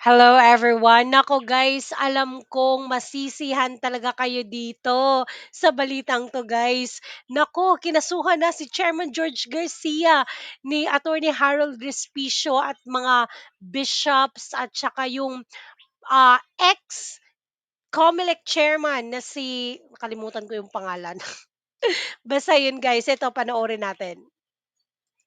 Hello everyone. Nako guys, alam kong masisihan talaga kayo dito sa balitang to guys. Nako, kinasuhan na si Chairman George Garcia ni Attorney Harold Respicio at mga bishops at saka yung ah, ex COMELEC chairman na si nakalimutan ko yung pangalan. Basta yun guys, ito panoorin natin.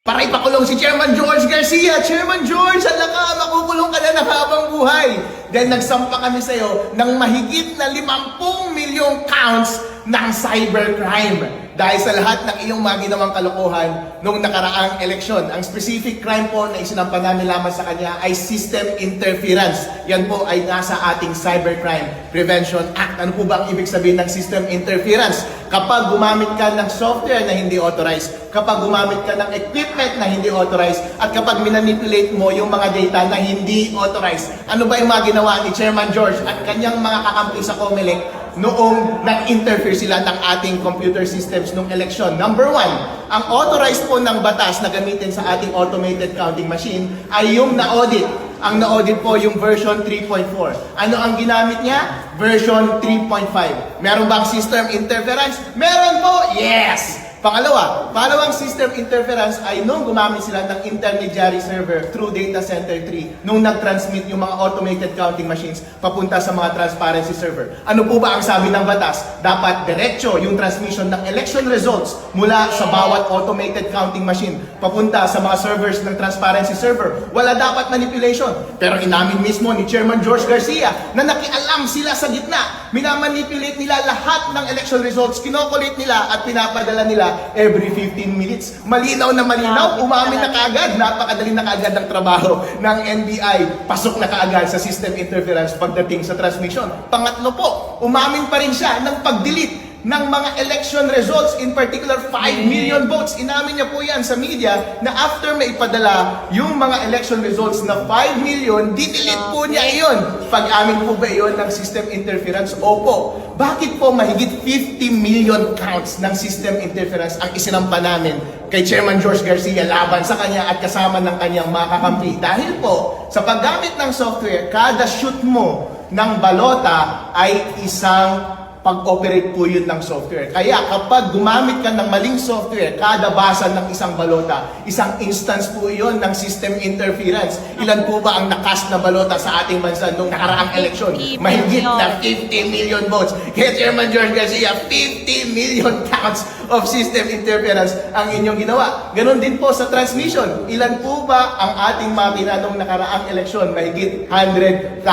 Para ipakulong si Chairman George Garcia. Chairman George, hala ka, makukulong ka na ng habang buhay. Then nagsampa kami sa'yo ng mahigit na 50 milyong counts ng cybercrime. Dahil sa lahat ng iyong mga ginawang kalokohan noong nakaraang eleksyon. Ang specific crime po na isinampa namin lamang sa kanya ay system interference. Yan po ay nasa ating Cybercrime Prevention Act. Ano po ba ang ibig sabihin ng system interference? Kapag gumamit ka ng software na hindi authorized, kapag gumamit ka ng equipment na hindi authorized, at kapag minanipulate mo yung mga data na hindi authorized. Ano ba yung mga ginawa ni Chairman George at kanyang mga kakampi sa COMELEC noong nag-interfere sila ng ating computer systems nung eleksyon. Number one, ang authorized po ng batas na gamitin sa ating automated counting machine ay yung na-audit. Ang na-audit po yung version 3.4. Ano ang ginamit niya? Version 3.5. Meron bang system interference? Meron po! Yes! Pangalawa, pangalawang system interference ay nung gumamit sila ng intermediary server through data center 3 nung nag-transmit yung mga automated counting machines papunta sa mga transparency server. Ano po ba ang sabi ng batas? Dapat diretso yung transmission ng election results mula sa bawat automated counting machine papunta sa mga servers ng transparency server. Wala dapat manipulation. Pero inamin mismo ni Chairman George Garcia na nakialam sila sa gitna. Minamanipulate nila lahat ng election results, kinokolate nila at pinapadala nila every 15 minutes. Malinaw na malinaw, umamin na kaagad, napakadali na kaagad ang trabaho ng NBI. Pasok na kaagad sa system interference pagdating sa transmission. Pangatlo po, umamin pa rin siya ng pag-delete ng mga election results, in particular 5 million votes. Inamin niya po yan sa media na after may ipadala yung mga election results na 5 million, didelete po niya iyon. Pag-amin po ba iyon ng system interference? Opo. Bakit po mahigit 50 million counts ng system interference ang isinampa namin kay Chairman George Garcia laban sa kanya at kasama ng kanyang mga kakampi? Dahil po, sa paggamit ng software, kada shoot mo ng balota ay isang pag-operate po yun ng software. Kaya kapag gumamit ka ng maling software, kada basa ng isang balota, isang instance po yun ng system interference. Ilan po ba ang nakas na balota sa ating bansa nung nakaraang eleksyon? 50 Mahigit na 50 million votes. Kaya Chairman George Garcia, 50 million counts of system interference ang inyong ginawa. Ganon din po sa transmission. Ilan po ba ang ating makina nung nakaraang eleksyon? Mahigit 100,000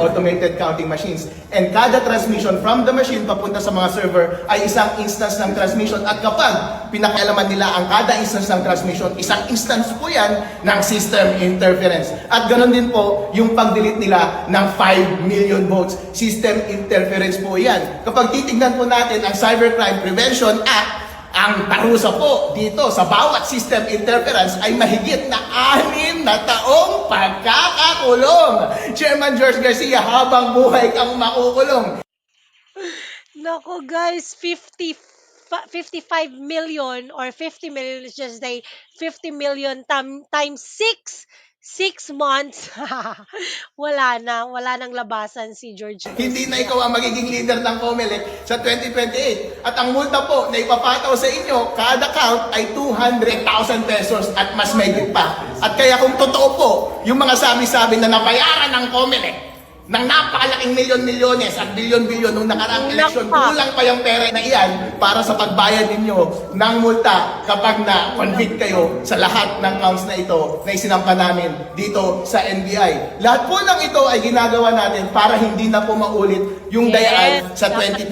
automated counting machines. And kada transmission from the machine papunta sa mga server ay isang instance ng transmission. At kapag pinakialaman nila ang kada instance ng transmission, isang instance po yan ng system interference. At ganon din po yung pag-delete nila ng 5 million votes. System interference po yan. Kapag titignan po natin ang Cybercrime Prevention Act, ang parusa po dito sa bawat system interference ay mahigit na anim na taong pagkakakulong. Chairman George Garcia, habang buhay kang makukulong. Nako guys, 50 fa- 55 million or 50 million is just say 50 million times 6 6 months. wala na, wala nang labasan si George. Hindi na ikaw ang magiging leader ng COMELEC sa 2028. At ang multa po na ipapataw sa inyo, kada count ay 200,000 pesos at mas may pa. At kaya kung totoo po, yung mga sabi-sabi na nabayaran ng COMELEC, ng napakalaking milyon-milyones at bilyon-bilyon nung nakaraang eleksyon, kulang pa yung pera na iyan para sa pagbayad ninyo ng multa kapag na-convict kayo sa lahat ng counts na ito na isinampa namin dito sa NBI. Lahat po ng ito ay ginagawa natin para hindi na po maulit yung Yes, dayaan sa dapat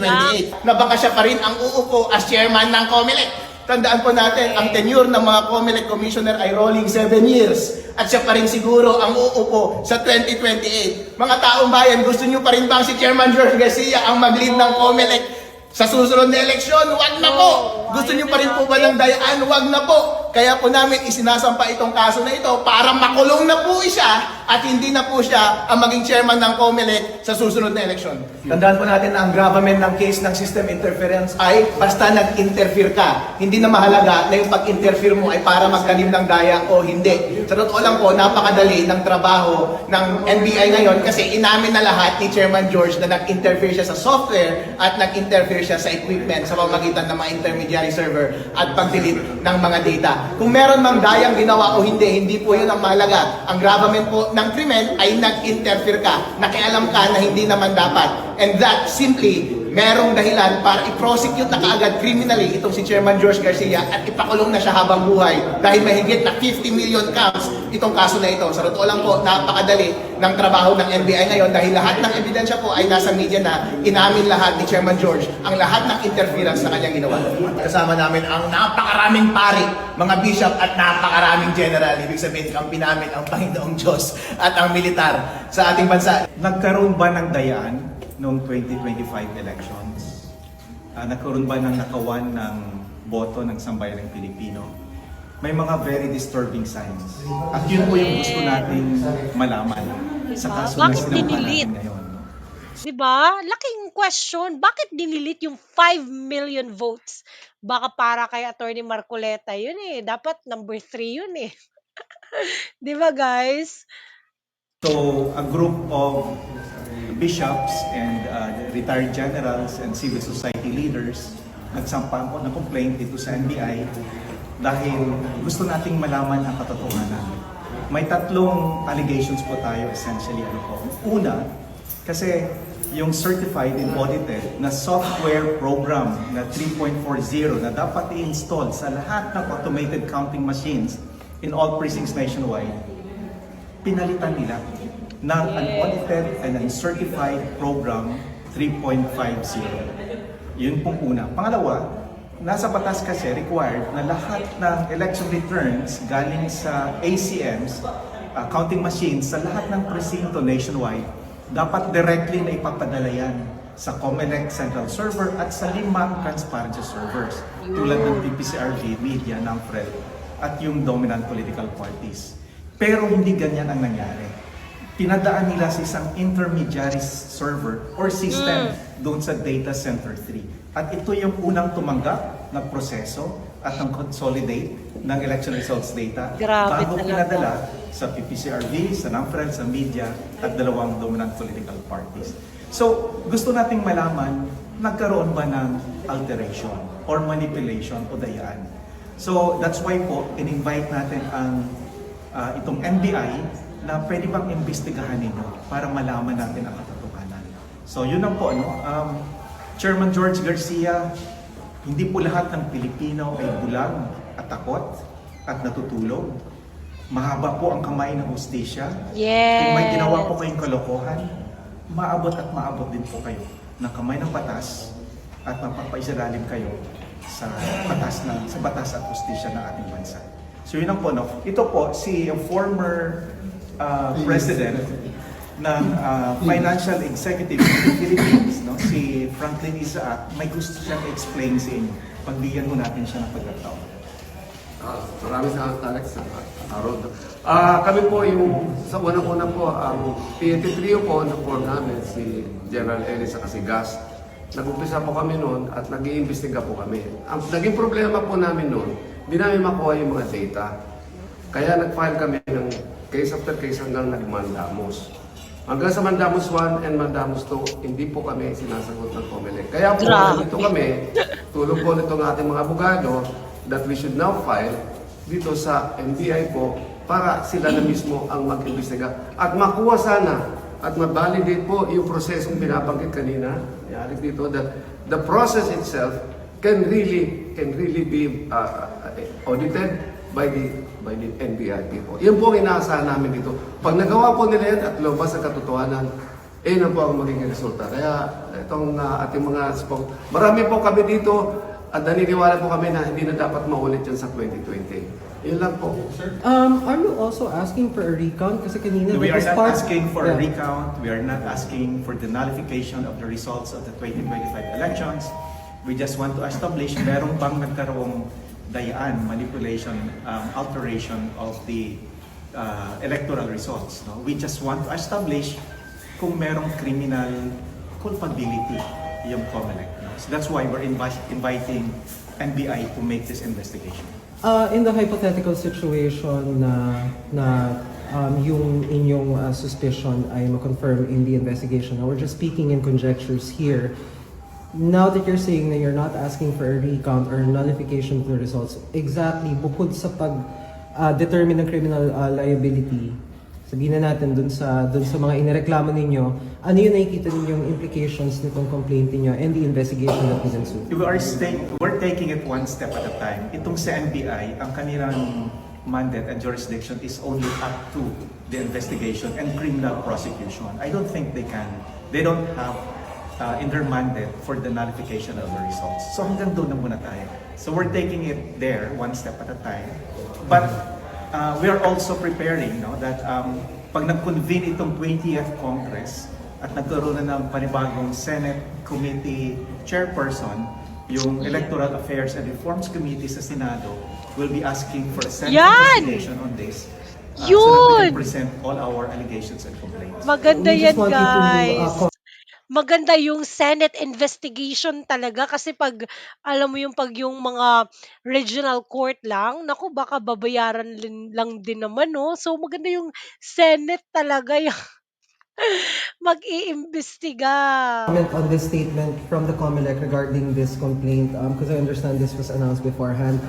2028 na baka siya pa rin ang uupo as chairman ng COMELEC. Tandaan po natin, ang tenure ng mga COMELEC commissioner ay rolling 7 years. At siya pa rin siguro ang uupo sa 2028. Mga taong bayan, gusto nyo pa rin bang si Chairman George Garcia ang mag-lead ng COMELEC sa susunod na eleksyon? Wag na po! Gusto nyo pa rin po ba ng dayaan? Wag na po! Kaya po namin isinasampa itong kaso na ito para makulong na po siya at hindi na po siya ang maging chairman ng COMELEC sa susunod na eleksyon. Tandaan po natin na ang gravamen ng case ng system interference ay basta nag-interfere ka. Hindi na mahalaga na yung pag-interfere mo ay para magkalim ng daya o hindi. Sa totoo lang po, napakadali ng trabaho ng NBI ngayon kasi inamin na lahat ni Chairman George na nag-interfere siya sa software at nag-interfere siya sa equipment sa pamagitan ng mga intermediary server at pag-delete ng mga data. Kung meron mang dayang ginawa o hindi, hindi po yun ang mahalaga. Ang gravamen po ng krimen ay nag-interfere ka, nakialam ka na hindi naman dapat. And that simply merong dahilan para i-prosecute na kaagad criminally itong si Chairman George Garcia at ipakulong na siya habang buhay dahil mahigit na 50 million counts itong kaso na ito. Sa totoo lang po, napakadali ng trabaho ng NBI ngayon dahil lahat ng ebidensya po ay nasa media na inamin lahat ni Chairman George ang lahat ng interference na kanyang ginawa. Kasama namin ang napakaraming pari, mga bishop at napakaraming general. Ibig sabihin, kampi namin ang Panginoong Diyos at ang militar sa ating bansa. Nagkaroon ba ng dayaan noong 2025 elections? Ah, nagkaroon ba ng nakawan ng boto ng sambayanang Pilipino? May mga very disturbing signs. At yun po yung gusto nating malaman sa Diba? kaso na Bakit dinilit? ngayon. Diba? Laking question. Bakit dinilit yung 5 million votes? Baka para kay Attorney Marcoleta yun eh. Dapat number 3 yun eh. Di ba guys? So, a group of bishops and uh, retired generals and civil society leaders nagsampa po ng complaint dito sa NBI dahil gusto nating malaman ang katotohanan. May tatlong allegations po tayo essentially. Ano po. Una, kasi yung certified and audited na software program na 3.40 na dapat i-install sa lahat ng automated counting machines in all precincts nationwide pinalitan nila ng unaudited and uncertified program 3.50. Yun pong una. Pangalawa, nasa batas kasi required na lahat ng election returns galing sa ACMs, uh, counting machines, sa lahat ng presinto nationwide, dapat directly na ipapadala yan sa Comelec Central Server at sa limang transparency servers tulad ng PPCRV, Media, NAMFREL at yung dominant political parties. Pero hindi ganyan ang nangyari. Pinadaan nila sa isang intermediary server or system doon sa data center 3. At ito yung unang tumanggap ng proseso at ng consolidate ng election results data Grabe bago pinadala sa PPCRV, sa NAMFREL, sa media at dalawang dominant political parties. So, gusto nating malaman, nagkaroon ba ng alteration or manipulation o dayaan? So, that's why po, in-invite natin ang ah, itong NBI na pwede bang imbestigahan ninyo para malaman natin ang katotohanan. So, yun lang po, ano, um, Chairman George Garcia, hindi po lahat ng Pilipino ay bulag at takot at natutulog. Mahaba po ang kamay ng hustisya. Yes. Kung may ginawa po kayong kalokohan, maabot at maabot din po kayo ng kamay ng batas at mapapaisalalim kayo sa batas ng sa batas at hustisya ng ating bansa. So yun ang po no. Ito po si former uh, president ng uh, financial executive ng Philippines, no? si Franklin Isaac, may gusto siyang explain sa inyo. Pagbigyan mo natin siya ng pagkataon. Ah, maraming salamat Alex sa araw. Ah, kami po yung sa unang-una po ang PNP trio po na form namin si General Ellis sa Kasigas. Nag-umpisa po kami noon at nag-iimbestiga po kami. Ang naging problema po namin noon, hindi namin makuha yung mga data. Kaya nag-file kami ng case after case hanggang nag-mandamos. Hanggang sa Mandamos 1 and Mandamos 2, hindi po kami sinasagot ng COMELEC. Kaya po, nandito kami, tulong po nitong ating mga abogado, that we should now file dito sa NBI po para sila na mismo ang mag-imbestiga at makuha sana at ma-validate po yung prosesong binabanggit kanina ni Alex dito that the process itself can really can really be uh, audited by the by the NBI people. Yan po ang inaasahan namin dito. Pag nagawa po nila yan at lumabas ang katotohanan, eh na po ang magiging resulta. Kaya itong uh, ating mga spoke, marami po kami dito at naniniwala po kami na hindi na dapat maulit yan sa 2020. Yun lang po. Um, are you also asking for a recount? Kasi kanina We are not part- asking for a Yeah. recount. We are not asking for the nullification of the results of the 2025 elections. We just want to establish meron bang nagkaroong dayaan, manipulation, um, alteration of the uh, electoral results. No? We just want to establish kung merong criminal culpability yung COMELEC. No? So that's why we're invi- inviting NBI to make this investigation. Uh, in the hypothetical situation na na um, yung inyong uh, suspicion ay ma-confirm in the investigation, we're just speaking in conjectures here. Now that you're saying that you're not asking for a recount or nullification of the results, exactly, bukod sa pag uh, determine ng criminal uh, liability, sabihin na natin dun sa dun sa mga inireklamo ninyo, ano yung nakikita ninyong implications nitong complaint niyo and the investigation that will ensue? We are stay, we're taking it one step at a time. Itong sa NBI, ang kanilang mandate and jurisdiction is only up to the investigation and criminal prosecution. I don't think they can, they don't have uh, in their mandate for the nullification of the results. So hanggang doon na muna tayo. So we're taking it there one step at a time. But uh, we are also preparing no, that um, pag nag-convene itong 20th Congress at nagkaroon na ng panibagong Senate Committee Chairperson, yung Electoral Affairs and Reforms Committee sa Senado will be asking for a Senate Yan! investigation on this. uh, so that we Yun! can present all our allegations and complaints. Maganda We yan, just to, uh, guys. Maganda yung Senate investigation talaga kasi pag alam mo yung pag yung mga regional court lang, naku baka babayaran lin- lang din naman no. So maganda yung Senate talaga yung mag-iimbestiga. comment on this statement from the COMELEC regarding this complaint because I understand this was announced beforehand.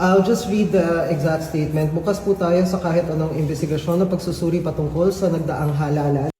I'll just read the exact statement. Bukas po tayo sa kahit anong investigasyon na pagsusuri patungkol sa nagdaang halalan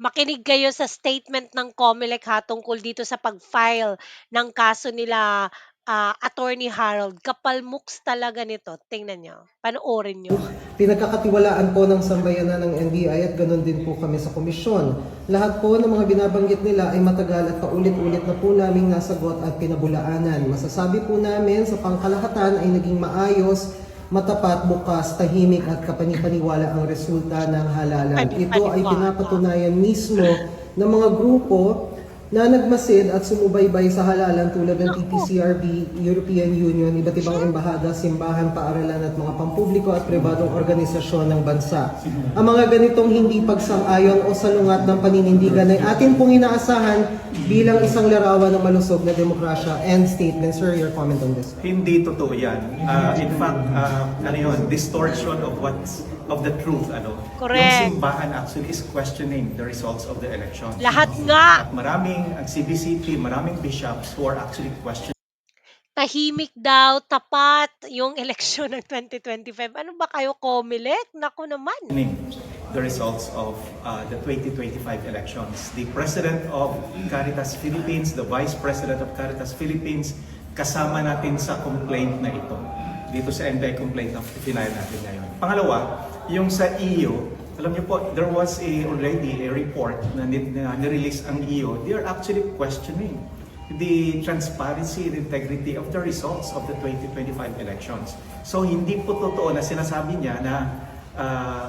Makinig kayo sa statement ng COMELEC ha tungkol dito sa pag-file ng kaso nila ah, Attorney Harold. Kapal mooks talaga nito. Tingnan nyo. Panoorin nyo. Pinagkakatiwalaan po ng sambayanan ng NBI at ganun din po kami sa komisyon. Lahat po ng mga binabanggit nila ay matagal at paulit-ulit na po naming nasagot at pinabulaanan. Masasabi po namin sa pangkalahatan ay naging maayos, matapat, bukas, tahimik at kapanipaniwala ang resulta ng halalan. Ito ay pinapatunayan mismo ng mga grupo na nagmasid at sumubaybay sa halalan tulad ng TPCRB, European Union, iba't ibang embahada, simbahan, paaralan at mga pampubliko at pribadong organisasyon ng bansa. Ang mga ganitong hindi pagsang-ayon o salungat ng paninindigan ay atin pong inaasahan bilang isang larawan ng malusog na demokrasya and statement. Sir, your comment on this? Hindi totoo yan. Uh, in fact, uh, ano yun, distortion of what's of the truth. Ano? Correct. Yung simbahan actually is questioning the results of the election. Lahat nga. At maraming, ang CBCP, maraming bishops who are actually questioning tahimik daw, tapat yung eleksyon ng 2025. Ano ba kayo, Comelec? Naku naman. the results of uh, the 2025 elections. The President of Caritas Philippines, the Vice President of Caritas Philippines, kasama natin sa complaint na ito. Dito sa NBI complaint na final natin ngayon. Pangalawa, yung sa EU, alam niyo po, there was a, already a report na, na nirelease ang EU. They are actually questioning the transparency and integrity of the results of the 2025 elections. So hindi po totoo na sinasabi niya na ah,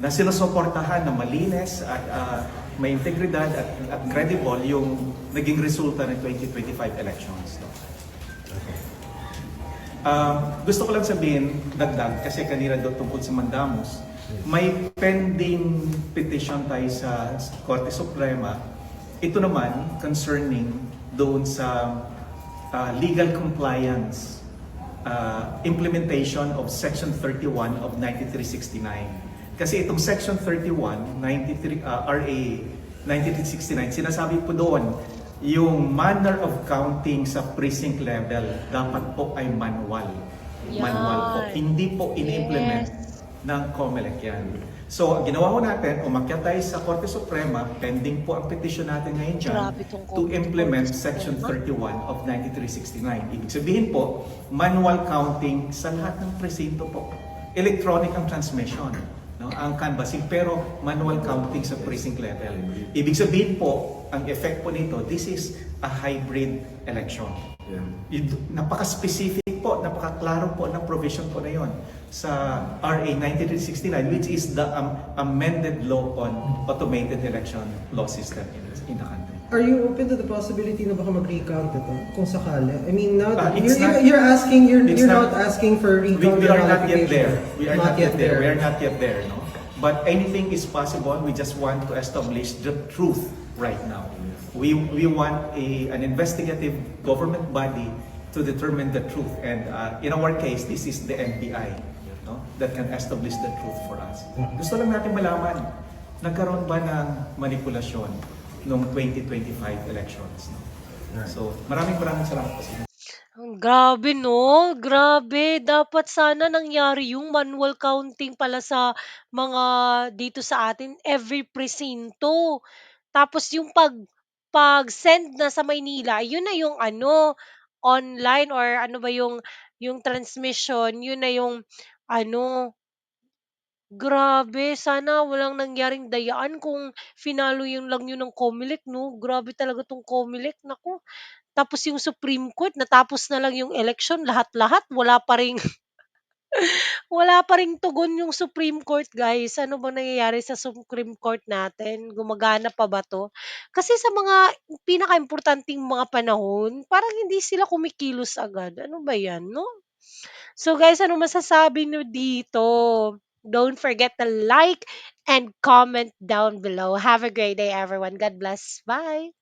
na sinusuportahan na malinis at ah, may integridad at, at credible yung naging resulta ng 2025 elections. No? Ah, gusto ko lang sabihin, dagdag, kasi kanina doon tungkol sa Mandamus, may pending petition tayo sa Korte Suprema. Ito naman concerning doon sa ah, legal compliance uh, implementation of Section 31 of 9369. Kasi itong Section 31, 93, uh, RA 9369, sinasabi po doon, yung manner of counting sa precinct level dapat po ay manual. Manual po. Yan. Hindi po in-implement ng COMELEC yan. So, ginawa ko natin, umakyat tayo sa Korte Suprema, pending po ang petition natin ngayon dyan, to implement. Section 31 of 9369. Ibig sabihin po, manual counting sa lahat ng presinto po. Electronic ang transmission, no? ang canvassing, pero manual counting sa precinct level. Ibig sabihin po, ang effect po nito, this is a hybrid election. Yeah. Napaka-specific po, napakaklaro po ng provision po na yon sa RA 9369 which is the um, amended law on automated election law system in, in the country. Are you open to the possibility na baka mag-recount ito kung sakali? I mean, now Ah, you're, not- you're asking, you're, you're not- not, asking for We, recount we or are not yet there. We are not, yet there. We are not yet there, no? But anything is possible. We just want to establish the truth right now. We, we want a, an investigative government body to determine the truth. And uh, in our case, this is the NBI no? that can establish the truth for us. Gusto lang natin malaman, nagkaroon ba ng manipulasyon noong 2025 elections? No? So, maraming maraming salamat po sa inyo. Ang grabe 'no, grabe. Dapat sana nangyari yung manual counting pala sa mga dito sa atin, every presinto. Tapos yung pag pag-send na sa Maynila, yun na yung ano, online or ano ba yung yung transmission, yun na yung ano, grabe. Sana walang nangyaring dayaan kung finalo yun lang yun ng COMELEC 'no. Grabe talaga 'tong COMELEC, naku. Tapos yung Supreme Court natapos na lang yung eleksyon lahat-lahat wala pa ring wala pa ring tugon yung Supreme Court guys. Ano bang nangyayari sa Supreme Court natin? Gumagana pa ba 'to? Kasi sa mga pinakaimportanteng mga panahon, parang hindi sila kumikilos agad. Ano ba 'yan 'no? So guys, ano masasabi niyo dito? Don't forget to like and comment down below. Have a great day everyone. God bless. Bye.